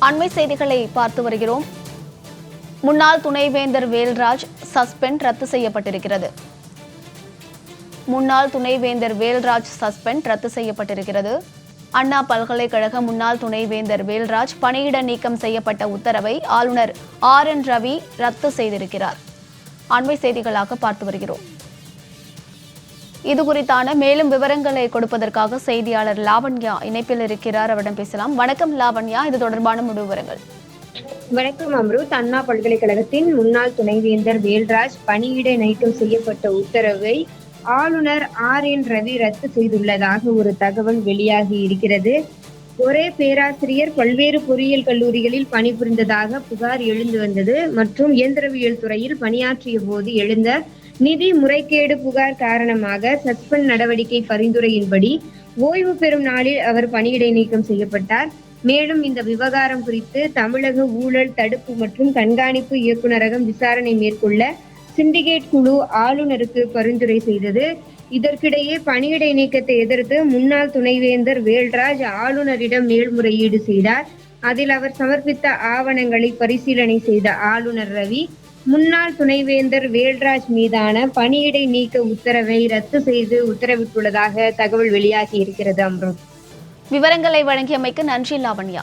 அண்மை செய்திகளை பார்த்து வருகிறோம். முன்னாள் துணைவேந்தர் வேல்ராஜ் சஸ்பெண்ட் ரத்து செய்யப்பட்டிருக்கிறது. முன்னாள் துணைவேந்தர் வேல்ராஜ் சஸ்பெண்ட் ரத்து செய்யப்பட்டிருக்கிறது. அண்ணா பல்கலைக்கழக முன்னாள் துணைவேந்தர் வேல்ராஜ் பணியிட நீக்கம் செய்யப்பட்ட உத்தரவை ஆளுநர் ஆர் என் ரவி ரத்து செய்திருக்கிறார். அண்மை செய்திகளாக பார்த்து வருகிறோம். இது குறித்தான மேலும் விவரங்களை கொடுப்பதற்காக செய்தியாளர் லாவண்யா இணைப்பில் இருக்கிறார். அவரிடம் பேசலாம். வணக்கம் லாவண்யா. இது தொடர்பான முழு விவரங்கள். வணக்கம் அம்ருத் அண்ணா பல்கலைக்கழகத்தின் முன்னாள் துணைவேந்தர் வேல்ராஜ் பணியிட நீக்கம் செய்யப்பட்ட உத்தரவை ஆளுநர் ஆர். என். ரவி ரத்து செய்துள்ளதாக ஒரு தகவல் வெளியாகி இருக்கிறது. ஒரே பேராசிரியர் பல்வேறு பொறியியல் கல்லூரிகளில் பணிபுரிந்ததாக புகார் எழுந்து வந்தது மற்றும் இயந்திரவியல் துறையில் பணியாற்றிய போது எழுந்த நிதி முறைகேடு புகார் காரணமாக சஸ்பெண்ட் நடவடிக்கை பரிந்துரையின்படி ஓய்வு பெறும் நாளில் அவர் பணியிடை நீக்கம் செய்யப்பட்டார். மேலும் இந்த விவகாரம் குறித்து தமிழக ஊழல் தடுப்பு மற்றும் கண்காணிப்பு இயக்குநரகம் விசாரணை மேற்கொள்ள சிண்டிகேட் குழு ஆளுநருக்கு பரிந்துரை செய்தது. இதற்கிடையே பணியிடை நீக்கத்தை எதிர்த்து முன்னாள் துணைவேந்தர் வேல்ராஜ் ஆளுநரிடம் மேல்முறையீடு செய்தார். அதில் அவர் சமர்ப்பித்த ஆவணங்களை பரிசீலனை செய்த ஆளுநர் ரவி முன்னாள் துணைவேந்தர் வேல்ராஜ் மீதான பணியிடை நீக்க உத்தரவை ரத்து செய்து உத்தரவிட்டுள்ளதாக தகவல் வெளியாகி இருக்கிறது அம்ருத். விவரங்களை வழங்கியமைக்கு நன்றி லாவண்யா.